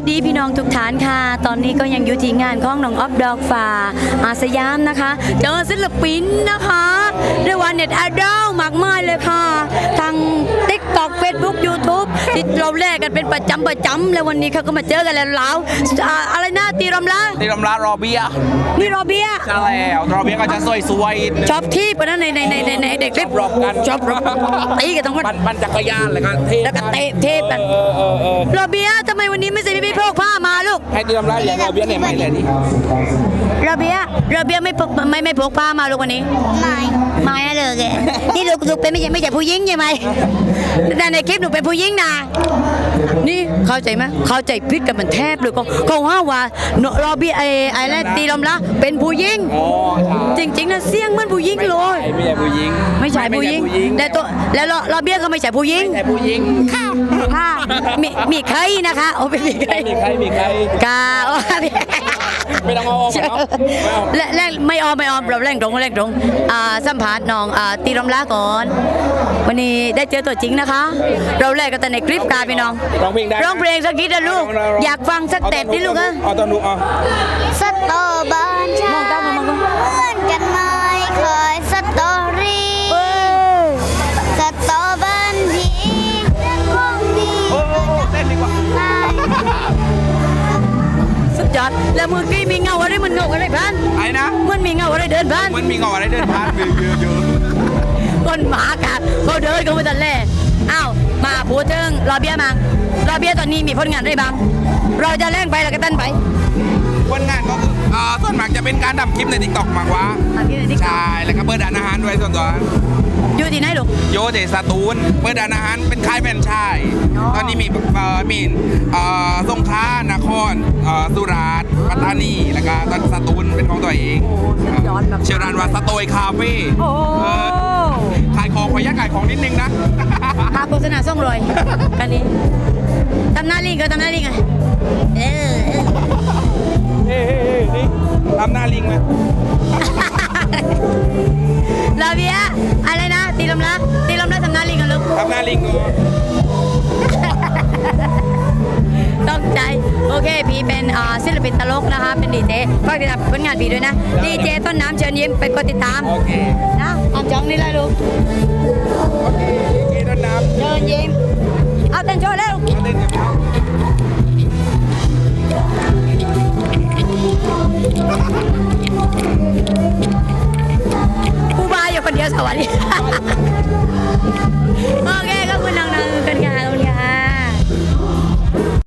วัสดีพี่น้องทุกท่านค่ะ ตอนนี้ก็ยังอยู่ที่งานของน้องออฟดอกฟ้าอาสยามนะคะ เจอศิลปินนะคะเรียกว่าเน็ตไอดอลมากมายเลยค่ะ ที่เราแลกกันเป็นประจำประจำแล้ววันนี้เขาก็มาเจอกันแล้วแล้วอ่าอะไรนะตีรำละตีลำลารอเบียนี่โรเบียใช่แล้วรอเบียก็จะสวยๆชอบที่ปะนะในในในในในเด็กคลิปรอบกัน ชอบรบตีกันทั้งวันปั่นปั่นจักรยานเลยกันเทแล้วก็เตะเทปกันเออเออเออ โรเบียทำไมวันนี้ไม่ใส่พี่พกผ้ามาลูก ให้ตีลำลาอย่างรอเบียเนี่ยไม่เลยนี่โรเบียโรเบียไม่พกไม่ไม่พกผ้ามาลูกวันนี้ไม่ไม่นะเลยแกนี่ลูกลูกเป็นไม่ใช่ไม่ใช่ผู้หญิงใช่ไหมแต่ในคลิปหนูเป็นผู้หญิงนะนี่เข้าใจไหมเข้าใจพิษกันมันแทบเลยก็เขาว่าว่าโนโรเบียไอ้ไอ้แล้วตีลมละเป็นผู้หญิงอ๋อใช่จริงๆนะเสียงเหมันผู้หญิงเลยไม่ใช่ผู้หญิงไม่ใช่ผู้หญิงไม่ใช่ผู้หญิงแต่ตัวแล้วโรโรเบียก็ไม่ใช่ผู้หญิงไม่ใช่ผู้หญิงค่ะค่ะมีมีใครนะคะโอ้เป็นมีใครมีใครมีใครกาโอ้ไม่ต้องเอาออกมาเนาะไม่เอาและและไม่ออมไม่ออมเราแรงตรงแรงตรงอ่าสัมภาษณ์น้องอ่าตีลมลาก่อน วันนี้ได้เจอตัวจริงนะคะ เราแลกกันแต่ในคลิปการพี่น้องร้องเพลงได้ร้องเพลงสักนิดนะลูก อยากฟังสักเต็ดนี่ลูกอะเอาตอนลูกเอา สุดยอด แล้วเมื่อกี้มีเงาอะไรมันเงาอะไรพันไอ้นะ มันมีเงาอะไรเดินผ่านมันมีเงาอะไรเดินผ่านอยู่อยู่อยู่คนหมากัดเขาเดินเขาไม่ทันแล่อ้าวมาพูดถึงรอเบียมารอเบียตอนนี้มีผลงานอะไรบ้างเราจะแล่งไปแล้วก็เต้นไปวันงานก็คืออ่าส่วนมากจะเป็นการทำคลิปในทิกตอกมากกว่าทำที่ไหนที่ใช่แล้วก็เปิดร้านอาหารด้วยส่วนตัวอยู่ที่ไหนลูกโยเดสตูลเปิดร้านอาหารเป็นค่ายแฟรนไชส์อ๋อ ตอนนี้มีเอ่อมีเอ่อสงขลานครเอ่อสุราษฎร์ปัตตานีแล้วก็ตอนสตูลเป็นของตัวเองสุดยอดแบบชื่อร้านว่าสโตยคาเฟ่โอ้เออขายของขออนุญาตขายของนิดนึงนะ พาโฆษณาส่งรอยกันนี้ทำหน้าลิงก็ทำหน้าลิงไงเออเออเฮ้ยเฮ้ยเฮ้ยนี่ทำหน้าลิงไหมลาเบียอะไรนะ ตีลมละตีลมละทำหน้าลิงกันลูกทำหน้าลิงเออต้ เคพี่เป็นอ่าศิลปินตลกนะคะ เป็นดีเจฝากติดตามผลงานพี่ด้วยนะดีเจต้นน้ำเชิญยิ้มไปกดติดตามโอเคนะตามจ้องนี่เลยลูกโอเคเกต้นน้ำเชิญยิ้มเอาเต้นโชว์แล้วมาเล่นกับเขากูบายอยู่คนเดียวสวัสดีโอเค